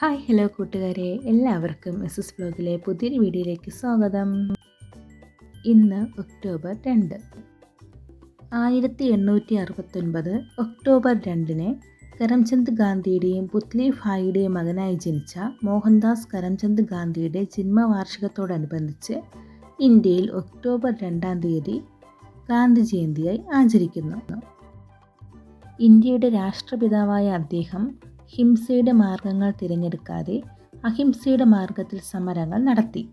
Hi hello കൂട്ടുകാരെ. എല്ലാവർക്കും S S ബ്ലോഗിലെ പുതിയൊരു വീഡിയോയിലേക്ക് സ്വാഗതം. ഇന്ന് ഒക്ടോബർ രണ്ട്. ആയിരത്തി എണ്ണൂറ്റി അറുപത്തൊൻപത് ഒക്ടോബർ രണ്ടിന് കരംചന്ദ് ഗാന്ധിയുടെയും പുത്ലി ഭായിയുടെയും മകനായി ജനിച്ച മോഹൻദാസ് കരംചന്ദ് ഗാന്ധിയുടെ ജന്മവാർഷികത്തോടനുബന്ധിച്ച് ഇന്ത്യയിൽ ഒക്ടോബർ രണ്ടാം തീയതി ഗാന്ധി ജയന്തിയായി ആചരിക്കുന്നു. ഇന്ത്യയുടെ രാഷ്ട്രപിതാവായ അദ്ദേഹം ഹിംസയുടെ മാർഗങ്ങൾ തിരഞ്ഞെടുക്കാതെ അഹിംസയുടെ മാർഗത്തിൽ സമരങ്ങൾ നടത്തി.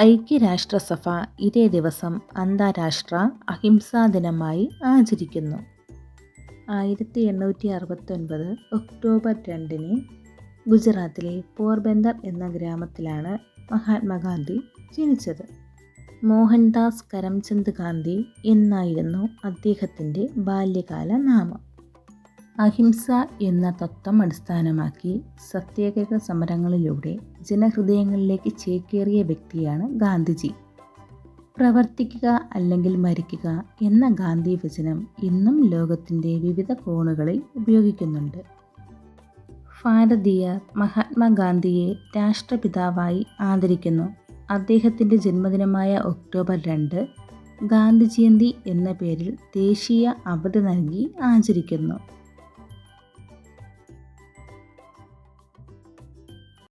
ഐക്യരാഷ്ട്രസഭ ഇതേ ദിവസം അന്താരാഷ്ട്ര അഹിംസാ ദിനമായി ആചരിക്കുന്നു. ആയിരത്തി എണ്ണൂറ്റി അറുപത്തൊൻപത് ഒക്ടോബർ രണ്ടിന് ഗുജറാത്തിലെ പോർബന്ദർ എന്ന ഗ്രാമത്തിലാണ് മഹാത്മാഗാന്ധി ജനിച്ചത്. മോഹൻദാസ് കരംചന്ദ് ഗാന്ധി എന്നായിരുന്നു അദ്ദേഹത്തിന്റെ ബാല്യകാല നാമം അഹിംസ എന്ന തത്വം അടിസ്ഥാനമാക്കി സത്യാഗ്രഹ സമരങ്ങളിലൂടെ ജനഹൃദയങ്ങളിലേക്ക് ചേക്കേറിയ വ്യക്തിയാണ് ഗാന്ധിജി. പ്രവർത്തിക്കുക അല്ലെങ്കിൽ മരിക്കുക എന്ന ഗാന്ധി വചനം ഇന്നും ലോകത്തിന്റെ വിവിധ കോണുകളിൽ ഉപയോഗിക്കുന്നുണ്ട്. ഭാരതീയർ മഹാത്മാഗാന്ധിയെ രാഷ്ട്രപിതാവായി ആദരിക്കുന്നു. അദ്ദേഹത്തിന്റെ ജന്മദിനമായ ഒക്ടോബർ രണ്ട് ഗാന്ധി ജയന്തി എന്ന പേരിൽ ദേശീയ അവധി നൽകി ആചരിക്കുന്നു.